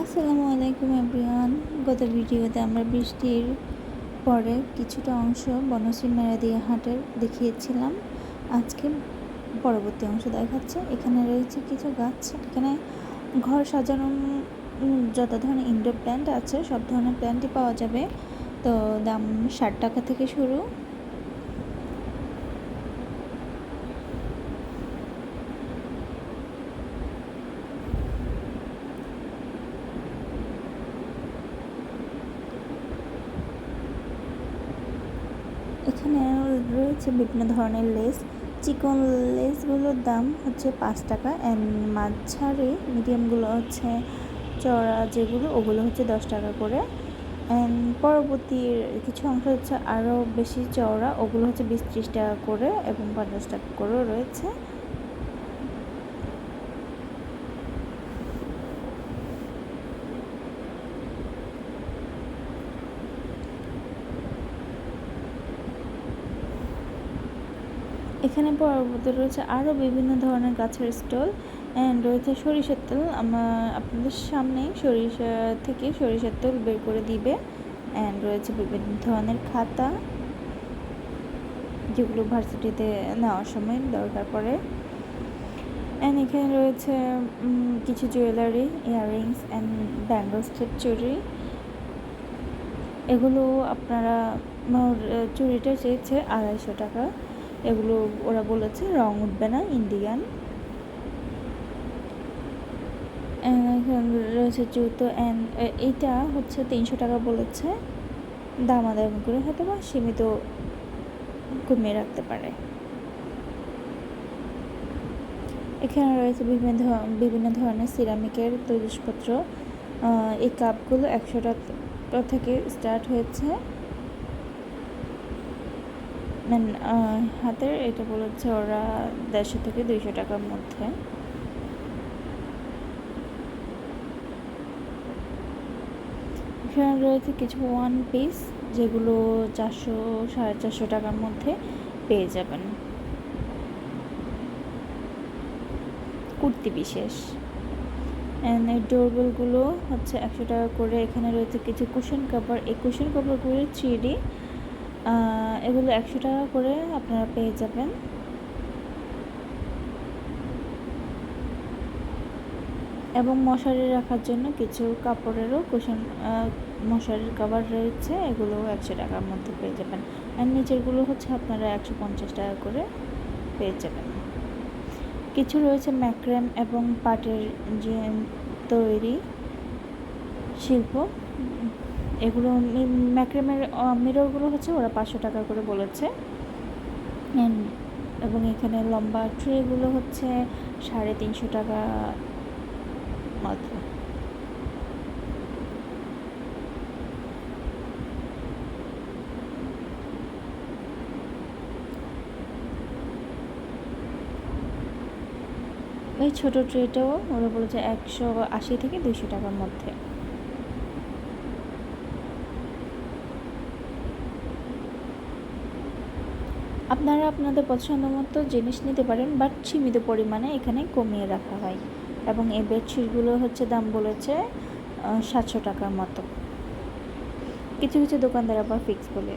আসসালামু আলাইকুম এভরিওয়ান। গত ভিডিওতে আমরা বৃষ্টির পরে কিছুটা অংশ বনশ্রী মেরা দিয়ে হাটের দেখিয়েছিলাম। আজকে পরবর্তী অংশ দেখাচ্ছে। এখানে রয়েছে কিছু গাছ, এখানে ঘর সাজানোর যত ধরনের ইনডোর প্ল্যান্ট আছে, সব ধরনের প্ল্যান্টই পাওয়া যাবে। তো দাম ষাট টাকা থেকে শুরু। এখানে রয়েছে বিভিন্ন ধরনের লেস। চিকন লেসগুলোর দাম হচ্ছে পাঁচ টাকা অ্যান্ড মাঝারি, মিডিয়ামগুলো হচ্ছে চড়া যেগুলো, ওগুলো হচ্ছে দশ টাকা করে। অ্যান্ড পরবর্তী কিছু অংশ হচ্ছে আরও বেশি চওড়া, ওগুলো হচ্ছে বিশ ত্রিশ টাকা করে এবং পঞ্চাশ টাকা করেও রয়েছে। এখানে পরবর্তী রয়েছে আরও বিভিন্ন ধরনের গাছের স্টল অ্যান্ড রয়েছে সরিষার তেল। আমার আপনাদের সামনে সরিষা থেকে সরিষার তেল বের করে দিবে অ্যান্ড রয়েছে বিভিন্ন ধরনের খাতা যেগুলো ভার্সিটিতে নেওয়ার সময় দরকার পড়ে। অ্যান্ড এখানে রয়েছে কিছু jewellery earrings and bangle step চুরি এগুলো আপনারা চুরিটা চেয়েছে আড়াইশো টাকা। এগুলো ওরা বলেছে, রং উঠবে না, ইন্ডিয়ান। রয়েছে জুতো অ্যান্ড এইটা হচ্ছে তিনশো টাকা বলেছে। দামাদামি করে হয়তো বা সীমিত কমিয়ে রাখতে পারে। এখানে রয়েছে বিভিন্ন বিভিন্ন ধরনের সিরামিকের তৈজসপত্র। এই কাপগুলো একশো টাকা থেকে স্টার্ট হয়েছে। হাতের এটা বলেছে ওরা দেড়শো থেকে দুইশো টাকার মধ্যে। এখানে রয়েছে কিছু ওয়ান পিস যেগুলো চারশো, সাড়ে চারশো টাকার মধ্যে পেয়ে যাবেন। কুর্তি বিশেষ। অ্যান্ড এই ডোরবেলগুলো হচ্ছে একশো টাকা করে। এখানে রয়েছে কিছু কুশন কাপড় এই কুশন কাপড়গুলো থ্রি এগুলো একশো টাকা করে আপনারা পেয়ে যাবেন। এবং মশারি রাখার জন্য কিছু কাপড়েরও কুশন মশারির কাভার রয়েছে এগুলো একশো টাকার মধ্যে পেয়ে যাবেন। আর নিচেরগুলো হচ্ছে আপনারা একশো পঞ্চাশ টাকা করে পেয়ে যাবেন। কিছু রয়েছে ম্যাক্রেম এবং পাটের যে তৈরি শিল্প এগুলো মিররগুলো হচ্ছে ওরা পাঁচশো টাকা করে বলেছে। এবং এখানে লম্বা ট্রেগুলো হচ্ছে সাড়ে তিনশো টাকা মাত্র। এই ছোটো ট্রেটাও ওরা বলেছে একশো আশি থেকে দুইশো টাকার মধ্যে। আপনারা আপনাদের পছন্দ মতো জিনিস নিতে পারেন বাট সীমিত পরিমাণে এখানে কমিয়ে রাখা হয়। এবং এই বেডশিটগুলো হচ্ছে দাম বলেছে সাতশো টাকার মতো। কিছু কিছু দোকানদার আবার ফিক্স বলে।